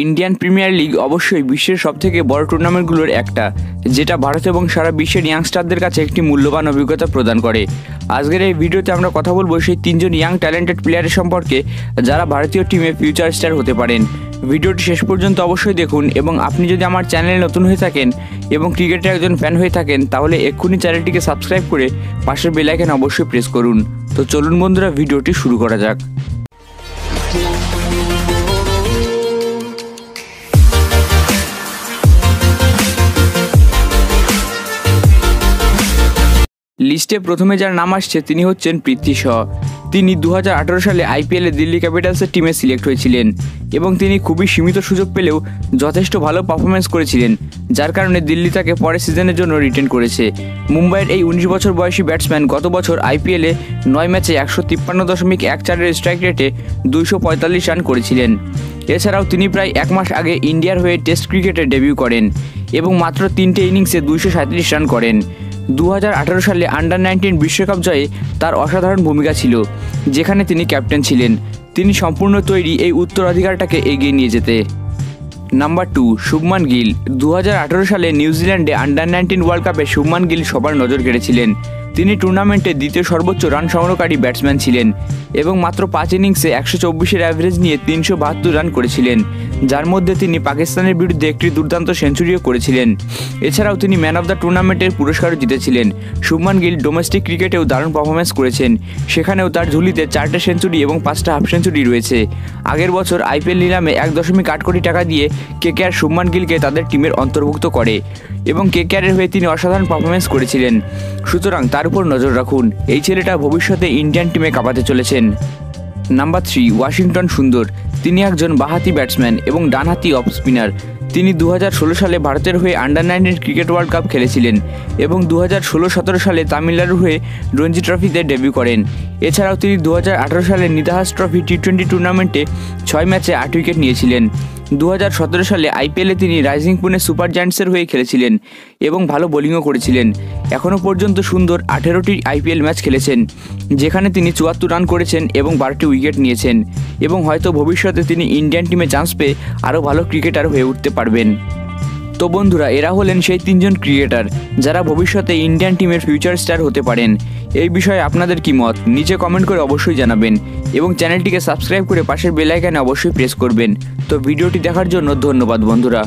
Indian premier league অবশ্যই বিশ্বের সবথেকে বড় টুর্নামেন্টগুলোর একটা, যেটা ভারত এবং সারা বিশ্বের ইয়াংস্টারদের কাছে একটি মূল্যবান অভিজ্ঞতা প্রদান করে। আজকের এই ভিডিওতে আমরা কথা বলব সেই তিনজন ইয়াং ট্যালেন্টেড প্লেয়ারের সম্পর্কে, যারা ভারতীয় টিমে ফিউচার স্টার হতে পারেন। ভিডিওটি শেষ পর্যন্ত অবশ্যই দেখুন এবং আপনি যদি আমার চ্যানেলে নতুন হয়ে থাকেন এবং ক্রিকেটের একজন ফ্যান হয়ে থাকেন, তাহলে এক্ষুনি চ্যানেলটিকে সাবস্ক্রাইব করে পাশের বেলাইকেন অবশ্যই প্রেস করুন। তো চলুন বন্ধুরা, ভিডিওটি শুরু করা যাক। লিস্টে প্রথমে যার নাম আসছে তিনি হচ্ছেন পৃথ্বী শ। তিনি দু হাজার আঠেরো সালে আইপিএলে দিল্লি ক্যাপিটালসের টিমে সিলেক্ট হয়েছিলেন এবং তিনি খুবই সীমিত সুযোগ পেলেও যথেষ্ট ভালো পারফরমেন্স করেছিলেন, যার কারণে দিল্লি তাকে পরের সিজনের জন্য রিটেন করেছে। মুম্বাইয়ের এই উনিশ বছর বয়সী ব্যাটসম্যান গত বছর আইপিএলে নয় ম্যাচে একশো তিপ্পান্ন দশমিক এক চারের স্ট্রাইক রেটে দুইশো পঁয়তাল্লিশ রান করেছিলেন। এছাড়াও তিনি প্রায় এক মাস আগে ইন্ডিয়ার হয়ে টেস্ট ক্রিকেটে ডেবিউ করেন এবং মাত্র তিনটে ইনিংসে দুইশো রান করেন। দু হাজার আঠারো সালে আন্ডার নাইনটিন বিশ্বকাপ জয়ে তার অসাধারণ ভূমিকা ছিল, যেখানে তিনি ক্যাপ্টেন ছিলেন। তিনি সম্পূর্ণ তৈরি এই উত্তরাধিকারটাকে এগিয়ে নিয়ে যেতে। Number two Shubman Gill. দু হাজার আঠারো সালে নিউজিল্যান্ডে আন্ডার নাইনটিন ওয়ার্ল্ড কাপে শুভমান গিল সবার নজর কেড়েছিলেন। তিনি টুর্নামেন্টে দ্বিতীয় সর্বোচ্চ রান সংগ্রহকারী ব্যাটসম্যান ছিলেন এবং মাত্র পাঁচ ইনিংসে একশো চব্বিশের অ্যাভারেজ নিয়ে তিনশো বাহাত্তর রান করেছিলেন। যার মধ্যে তিনি পাকিস্তানের বিরুদ্ধে একটি দুর্দান্ত সেঞ্চুরিও করেছিলেন। এছাড়াও তিনি ম্যান অব দ্য টুর্নামেন্টের পুরস্কারও জিতেছিলেন। শুভমান গিল ডোমেস্টিক ক্রিকেটেও দারুণ পারফরমেন্স করেছেন। সেখানেও তার ঝুলিতে চারটে সেঞ্চুরি এবং পাঁচটা হাফ সেঞ্চুরি রয়েছে। আগের বছর আইপিএল নিলামে এক দশমিক আট কোটি টাকা দিয়ে কেকেআর শুভমান গিলকে তাদের টিমের অন্তর্ভুক্ত করে এবং কেকেআরের হয়ে তিনি অসাধারণ পারফরমেন্স করেছিলেন। সুতরাং তার উপর নজর রাখুন। এই ছেলেটা ভবিষ্যতে ইন্ডিয়ান টিমে কাঁপাতে চলেছেন। নাম্বার থ্রি, ওয়াশিংটন সুন্দর। তিনি একজন বাহাতি ব্যাটসম্যান এবং ডানহাতি অফ স্পিনার তিনি দু হাজার ষোলো সালে ভারতের হয়ে under nineteen cricket world cup খেলেছিলেন এবং দু হাজার ষোলো সতেরো সালে তামিলনাড়ু হয়ে রঞ্জি ট্রফিতে ডেবিউ করেন। এছাড়াও তিনি দু হাজার আঠেরো সালে নিদাহাস ট্রফি টি টোয়েন্টি টুর্নামেন্টে ছয় ম্যাচে আট উইকেট নিয়েছিলেন। দু হাজার সতেরো সালে আইপিএলে তিনি রাইজিং পুনে সুপার জায়ান্টসের হয়ে খেলেছিলেন এবং ভালো বোলিংও করেছিলেন। এখনও পর্যন্ত সুন্দর আঠেরোটি আইপিএল ম্যাচ খেলেছেন, যেখানে তিনি চুয়াত্তর রান করেছেন এবং বারোটি উইকেট নিয়েছেন এবং হয়তো ভবিষ্যতে তিনি ইন্ডিয়ান টিমে চান্স পেয়ে আরও ভালো ক্রিকেটার হয়ে উঠতে পারবেন। তো বন্ধুরা, এরা হলেন সেই তিনজন ক্রিকেটার যারা ভবিষ্যতে ইন্ডিয়ান টিমের ফিউচার স্টার হতে পারেন। এই বিষয়ে আপনাদের কি মত? নিচে কমেন্ট করে অবশ্যই জানাবেন এবং চ্যানেলটিকে সাবস্ক্রাইব করে পাশের বেলাইকানে অবশ্যই প্রেস করবেন। তো ভিডিওটি দেখার জন্য ধন্যবাদ বন্ধুরা।